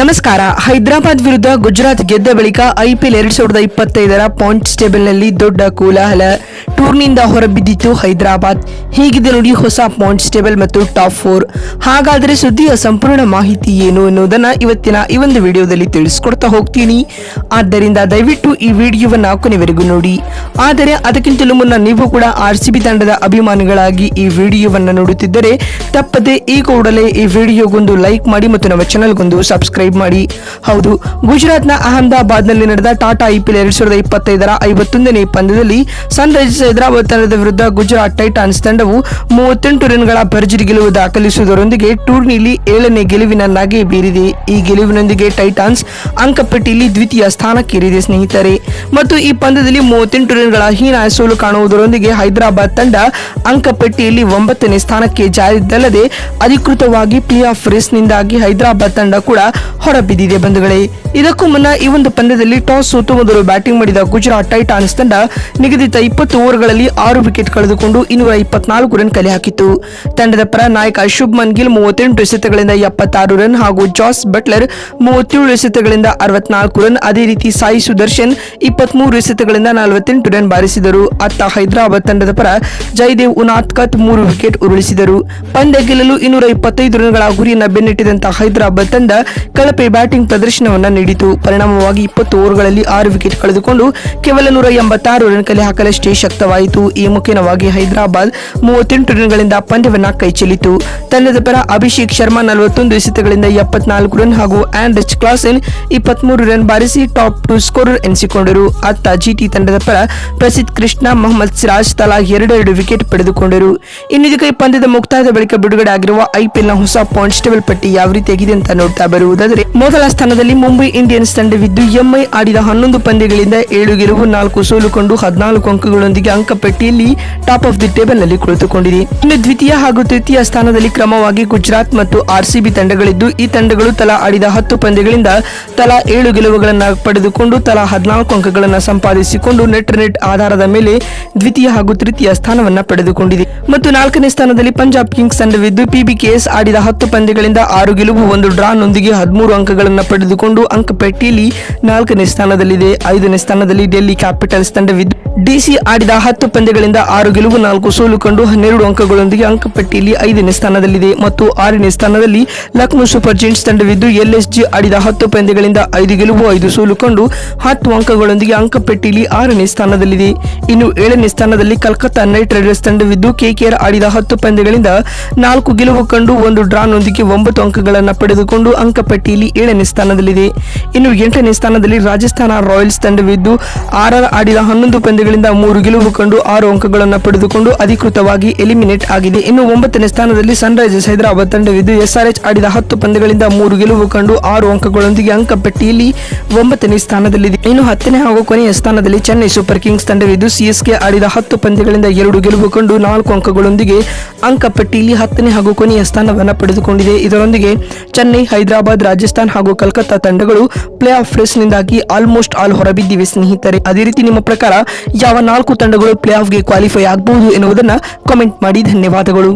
ನಮಸ್ಕಾರ. ಹೈದರಾಬಾದ್ ವಿರುದ್ಧ ಗುಜರಾತ್ ಗೆದ್ದ ಬಳಿಕ ಐಪಿಎಲ್ ಎರಡ್ ಸಾವಿರದ ಇಪ್ಪತ್ತೈದರ ಪಾಯಿಂಟ್ಸ್ ಟೇಬಲ್ನಲ್ಲಿ ದೊಡ್ಡ ಕೋಲಾಹಲ ಟೂರ್ನಿಯಿಂದ ಹೊರಬಿದ್ದಿತ್ತು ಹೈದರಾಬಾದ್. ಹೀಗಿದೆ ನೋಡಿ ಹೊಸ ಪಾಯಿಂಟ್ಸ್ ಟೇಬಲ್ ಮತ್ತು ಟಾಪ್ ಫೋರ್. ಹಾಗಾದರೆ ಸುದ್ದಿಯ ಸಂಪೂರ್ಣ ಮಾಹಿತಿ ಏನು ಎನ್ನುವುದನ್ನು ಇವತ್ತಿನ ಈ ಒಂದು ವಿಡಿಯೋದಲ್ಲಿ ತಿಳಿಸ್ಕೊಡ್ತಾ ಹೋಗ್ತೀನಿ. ಆದ್ದರಿಂದ ದಯವಿಟ್ಟು ಈ ವಿಡಿಯೋವನ್ನು ಕೊನೆವರೆಗೂ ನೋಡಿ. ಆದರೆ ಅದಕ್ಕಿಂತಲೂ ಮುನ್ನ ನೀವು ಕೂಡ ಆರ್ ತಂಡದ ಅಭಿಮಾನಿಗಳಾಗಿ ಈ ವಿಡಿಯೋವನ್ನು ನೋಡುತ್ತಿದ್ದರೆ ತಪ್ಪದೆ ಈ ಕೂಡಲೇ ಈ ವಿಡಿಯೋಗೊಂದು ಲೈಕ್ ಮಾಡಿ ಮತ್ತು ನಮ್ಮ ಚಾನಲ್ಗೊಂದು ಸಬ್ಸ್ಕ್ರೈಬ್ ಮಾಡಿ. ಹೌದು, ಗುಜರಾತ್ನ ಅಹಮದಾಬಾದ್ನಲ್ಲಿ ನಡೆದ ಟಾಟಾ ಐಪಿಎಲ್ ಎರಡ್ ಸಾವಿರದ ಇಪ್ಪತ್ತೈದರ ಐವತ್ತೊಂದನೇ ಪಂದ್ಯದಲ್ಲಿ ಸನ್ರೈಸರ್ಸ್ ಹೈದರಾಬಾದ್ ತಂಡದ ವಿರುದ್ಧ ಗುಜರಾತ್ ಟೈಟಾನ್ಸ್ ತಂಡವು ಮೂವತ್ತೆಂಟು ರನ್ಗಳ ಭರ್ಜರಿ ಗೆಲುವು ದಾಖಲಿಸುವುದರೊಂದಿಗೆ ಟೂರ್ನಿಯಲ್ಲಿ ಏಳನೇ ಗೆಲುವಿನ ನಗೆ ಬೀರಿದೆ. ಈ ಗೆಲುವಿನೊಂದಿಗೆ ಟೈಟಾನ್ಸ್ ಅಂಕಪಟ್ಟಿಯಲ್ಲಿ ದ್ವಿತೀಯ ಸ್ಥಾನಕ್ಕೇರಿದೆ ಸ್ನೇಹಿತರೆ. ಮತ್ತು ಈ ಪಂದ್ಯದಲ್ಲಿ ಮೂವತ್ತೆಂಟು ರನ್ಗಳ ಹೀನಾಯ ಸೋಲು ಕಾಣುವುದರೊಂದಿಗೆ ಹೈದರಾಬಾದ್ ತಂಡ ಅಂಕಪಟ್ಟಿಯಲ್ಲಿ ಒಂಬತ್ತನೇ ಸ್ಥಾನಕ್ಕೆ ಜಾರಿದ್ದಲ್ಲದೆ ಅಧಿಕೃತವಾಗಿ ಪ್ಲೇ ಆಫ್ ರೇಸ್ನಿಂದಾಗಿ ಹೈದರಾಬಾದ್ ತಂಡ ಕೂಡ ಹೊರಬಿದ್ದಿದೆ ಬಂಧುಗಳೇ. ಇದಕ್ಕೂ ಮುನ್ನ ಈ ಒಂದು ಪಂದ್ಯದಲ್ಲಿ ಟಾಸ್ ಸೋತು ಮೊದಲು ಬ್ಯಾಟಿಂಗ್ ಮಾಡಿದ ಗುಜರಾತ್ ಟೈಟಾನ್ಸ್ ತಂಡ ನಿಗದಿತ ಇಪ್ಪತ್ತು ಓವರ್ಗಳಲ್ಲಿ ಆರು ವಿಕೆಟ್ ಕಳೆದುಕೊಂಡು ಇನ್ನೂರ ಇಪ್ಪತ್ನಾಲ್ಕು ರನ್ ಕಲೆ ಹಾಕಿತ್ತು. ತಂಡದ ಪರ ನಾಯಕ ಶುಭ್ಮನ್ ಗಿಲ್ ಮೂವತ್ತೆಂಟು ಎಸೆತಗಳಿಂದ ಎಪ್ಪತ್ತಾರು ರನ್ ಹಾಗೂ ಜಾಸ್ ಬಟ್ಲರ್ ಮೂವತ್ತೇಳು ಎಸೆತಗಳಿಂದ ಅರವತ್ನಾಲ್ಕು ರನ್, ಅದೇ ರೀತಿ ಸಾಯಿ ಸುದರ್ಶನ್ ಇಪ್ಪತ್ಮೂರು ಎಸೆತಗಳಿಂದ ನಲವತ್ತೆಂಟು ರನ್ ಬಾರಿಸಿದರು. ಅತ್ತ ಹೈದರಾಬಾದ್ ತಂಡದ ಪರ ಜಯದೇವ್ ಉನಾತ್ಕತ್ ಮೂರು ವಿಕೆಟ್ ಉರುಳಿಸಿದರು. ಪಂದ್ಯ ಗೆಲ್ಲಲು ಇನ್ನೂರ ಇಪ್ಪತ್ತೈದು ರನ್ಗಳ ಗುರಿಯನ್ನು ಬೆನ್ನಿಟ್ಟಿದಂತಹ ಹೈದರಾಬಾದ್ ತಂಡ ಕಳಪೆ ಬ್ಯಾಟಿಂಗ್ ಪ್ರದರ್ಶನವನ್ನು ನೀಡಿತು. ಪರಿಣಾಮವಾಗಿ ಇಪ್ಪತ್ತು ಓವರ್ಗಳಲ್ಲಿ ಆರು ವಿಕೆಟ್ ಕಳೆದುಕೊಂಡು ಕೇವಲ ನೂರ ಎಂಬತ್ತಾರು ರನ್ ಕಲೆ ಹಾಕಲಷ್ಟೇ ಶಕ್ತವಾಯಿತು. ಈ ಮುಖೇನವಾಗಿ ಹೈದರಾಬಾದ್ ಮೂವತ್ತೆಂಟು ರನ್ಗಳಿಂದ ಪಂದ್ಯವನ್ನ ಕೈಚೆಲ್ಲಿತು ತಂಡದ ಪರ ಅಭಿಷೇಕ್ ಶರ್ಮಾ ನಲವತ್ತೊಂದು ಎಸೆತಗಳಿಂದ ಎಪ್ಪತ್ನಾಲ್ಕು ರನ್ ಹಾಗೂ ಆಂಡ್ರಿಚ್ ಕ್ಲಾಸೆನ್ ಇಪ್ಪತ್ಮೂರು ರನ್ ಬಾರಿಸಿ ಟಾಪ್ ಟು ಸ್ಕೋರರ್ ಎನಿಸಿಕೊಂಡರು. ಅತ್ತ ಜಿಟಿ ತಂಡದ ಪರ ಪ್ರಸಿದ್ಧ ಕೃಷ್ಣ ಮೊಹಮ್ಮದ್ ಸಿರಾಜ್ ತಲಾ ಎರಡೆರಡು ವಿಕೆಟ್ ಪಡೆದುಕೊಂಡರು. ಇನ್ನಿದಕ್ಕೆ ಈ ಪಂದ್ಯದ ಮುಕ್ತಾಯದ ಬಳಿಕ ಬಿಡುಗಡೆ ಆಗಿರುವ ಐಪಿಎಲ್ನ ಹೊಸ ಪಾಯಿಂಟ್ಸ್ ಟೇಬಲ್ ಪಟ್ಟಿ ಯಾವ ರೀತಿಯಾಗಿದೆ ಅಂತ ನೋಡ್ತಾ ಬರುವುದಾದರೆ ಮೊದಲ ಸ್ಥಾನದಲ್ಲಿ ಮುಂಬೈ ಇಂಡಿಯನ್ಸ್ ತಂಡವಿದ್ದು ಎಂಐ ಆಡಿದ ಹನ್ನೊಂದು ಪಂದ್ಯಗಳಿಂದ ಏಳು ಗೆಲುವು, ನಾಲ್ಕು ಸೋಲುಕೊಂಡು ಹದಿನಾಲ್ಕು ಅಂಕಗಳೊಂದಿಗೆ ಅಂಕಪಟ್ಟಿಯಲ್ಲಿ ಟಾಪ್ ಆಫ್ ದಿ ಟೇಬಲ್ನಲ್ಲಿ ಕುಳಿತುಕೊಂಡಿದೆ. ಇನ್ನು ದ್ವಿತೀಯ ಹಾಗೂ ತೃತೀಯ ಸ್ಥಾನದಲ್ಲಿ ಕ್ರಮವಾಗಿ ಗುಜರಾತ್ ಮತ್ತು ಆರ್ಸಿಬಿ ತಂಡಗಳಿದ್ದು, ಈ ತಂಡಗಳು ತಲಾ ಆಡಿದ ಹತ್ತು ಪಂದ್ಯಗಳಿಂದ ತಲಾ ಏಳು ಗೆಲುವುಗಳನ್ನು ಪಡೆದುಕೊಂಡು ತಲಾ ಹದಿನಾಲ್ಕು ಅಂಕಗಳನ್ನು ಸಂಪಾದಿಸಿಕೊಂಡು ನೆಟ್ ನೆಟ್ ಆಧಾರದ ಮೇಲೆ ದ್ವಿತೀಯ ಹಾಗೂ ತೃತೀಯ ಸ್ಥಾನವನ್ನು ಪಡೆದುಕೊಂಡಿದೆ. ಮತ್ತು ನಾಲ್ಕನೇ ಸ್ಥಾನದಲ್ಲಿ ಪಂಜಾಬ್ ಕಿಂಗ್ಸ್ ತಂಡವಿದ್ದು ಪಿಬಿಕೆಎಸ್ ಆಡಿದ ಹತ್ತು ಪಂದ್ಯಗಳಿಂದ ಆರು ಗೆಲುವು, ಒಂದು ಡ್ರಾನೊಂದಿಗೆ ಹದಿಮೂರು ಅಂಕಗಳನ್ನು ಪಡೆದುಕೊಂಡು ಅಂಕಪಟ್ಟಿಯಲ್ಲಿ ನಾಲ್ಕನೇ ಸ್ಥಾನದಲ್ಲಿದೆ. ಐದನೇ ಸ್ಥಾನದಲ್ಲಿ ಡೆಲ್ಲಿ ಕ್ಯಾಪಿಟಲ್ಸ್ ತಂಡವಿದ್ದು, ಡಿಸಿ ಆಡಿದ ಹತ್ತು ಪಂದ್ಯಗಳಿಂದ ಆರು ಗೆಲುವು, ನಾಲ್ಕು ಸೋಲು ಕಂಡು ಹನ್ನೆರಡು ಅಂಕಗಳೊಂದಿಗೆ ಅಂಕಪಟ್ಟಿಯಲ್ಲಿ ಐದನೇ ಸ್ಥಾನದಲ್ಲಿದೆ. ಮತ್ತು ಆರನೇ ಸ್ಥಾನದಲ್ಲಿ ಲಕ್ನೋ ಸೂಪರ್ ಜೈಂಟ್ಸ್ ತಂಡವಿದ್ದು, ಎಲ್ಎಸ್ಜಿ ಆಡಿದ ಹತ್ತು ಪಂದ್ಯಗಳಿಂದ ಐದು ಗೆಲುವು, ಐದು ಸೋಲು ಕಂಡು ಹತ್ತು ಅಂಕಗಳೊಂದಿಗೆ ಅಂಕಪಟ್ಟಿಯಲ್ಲಿ ಆರನೇ ಸ್ಥಾನದಲ್ಲಿದೆ. ಇನ್ನು ಏಳನೇ ಸ್ಥಾನದಲ್ಲಿ ಕಲ್ಕತ್ತಾ ನೈಟ್ ರೈಡರ್ಸ್ ತಂಡವಿದ್ದು, ಕೆಕೆಆರ್ ಆಡಿದ ಹತ್ತು ಪಂದ್ಯಗಳಿಂದ ನಾಲ್ಕು ಗೆಲುವು ಕಂಡು ಒಂದು ಡ್ರಾನೊಂದಿಗೆ ಒಂಬತ್ತು ಅಂಕಗಳನ್ನು ಪಡೆದುಕೊಂಡು ಅಂಕಪಟ್ಟಿಯಲ್ಲಿ ಏಳನೇ ಸ್ಥಾನದಲ್ಲಿದೆ. ಇನ್ನು ಎಂಟನೇ ಸ್ಥಾನದಲ್ಲಿ ರಾಜಸ್ಥಾನ ರಾಯಲ್ಸ್ ತಂಡವಿದ್ದು ಆರ್ಆರ್ ಆಡಿದ ಹನ್ನೊಂದು ಪಂದ್ಯಗಳಿಂದ ಮೂರು ಗೆಲುವು ಕಂಡು ಆರು ಅಂಕಗಳನ್ನು ಪಡೆದುಕೊಂಡು ಅಧಿಕೃತವಾಗಿ ಎಲಿಮಿನೇಟ್ ಆಗಿದೆ. ಇನ್ನು ಒಂಬತ್ತನೇ ಸ್ಥಾನದಲ್ಲಿ ಸನ್ರೈಸರ್ಸ್ ಹೈದರಾಬಾದ್ ತಂಡವಿದ್ದು, ಎಸ್ಆರ್ಎಚ್ ಆಡಿದ ಹತ್ತು ಪಂದ್ಯಗಳಿಂದ ಮೂರು ಗೆಲುವು ಕಂಡು ಆರು ಅಂಕಗಳೊಂದಿಗೆ ಅಂಕಪಟ್ಟಿಯಲ್ಲಿ ಒಂಬತ್ತನೇ ಸ್ಥಾನದಲ್ಲಿದೆ. ಇನ್ನು ಹತ್ತನೇ ಹಾಗೂ ಕೊನೆಯ ಸ್ಥಾನದಲ್ಲಿ ಚೆನ್ನೈ ಸೂಪರ್ ಕಿಂಗ್ಸ್ ತಂಡವಿದ್ದು, ಸಿಎಸ್ಕೆ ಆಡಿದ ಹತ್ತು ಪಂದ್ಯಗಳಿಂದ ಎರಡು ಗೆಲುವು ಕಂಡು ನಾಲ್ಕು ಅಂಕಗಳೊಂದಿಗೆ ಅಂಕಪಟ್ಟಿಯಲ್ಲಿ ಹತ್ತನೇ ಹಾಗೂ ಕೊನೆಯ ಸ್ಥಾನವನ್ನು ಪಡೆದುಕೊಂಡಿದೆ. ಇದರೊಂದಿಗೆ ಚೆನ್ನೈ ಹೈದರಾಬಾದ್ ರಾಜಸ್ಥಾನ್ ಹಾಗೂ ಕಲ್ಕತ್ತಾ ತಂಡಗಳು ಪ್ಲೇ ಆಫ್ ರೇಸ್ನಿಂದಾಗಿ ಆಲ್ಮೋಸ್ಟ್ ಆಲ್ ಹೊರಬಿದ್ದಿವೆ, ಸ್ನೇಹಿತರೆ. ಅದೇ ರೀತಿ ನಿಮ್ಮ ಪ್ರಕಾರ ಯಾವ ನಾಲ್ಕು ತಂಡಗಳು ಪ್ಲೇ ಆಫ್ಗೆ ಕ್ವಾಲಿಫೈ ಆಗಬಹುದು ಎನ್ನುವುದನ್ನು ಕಾಮೆಂಟ್ ಮಾಡಿ. ಧನ್ಯವಾದಗಳು.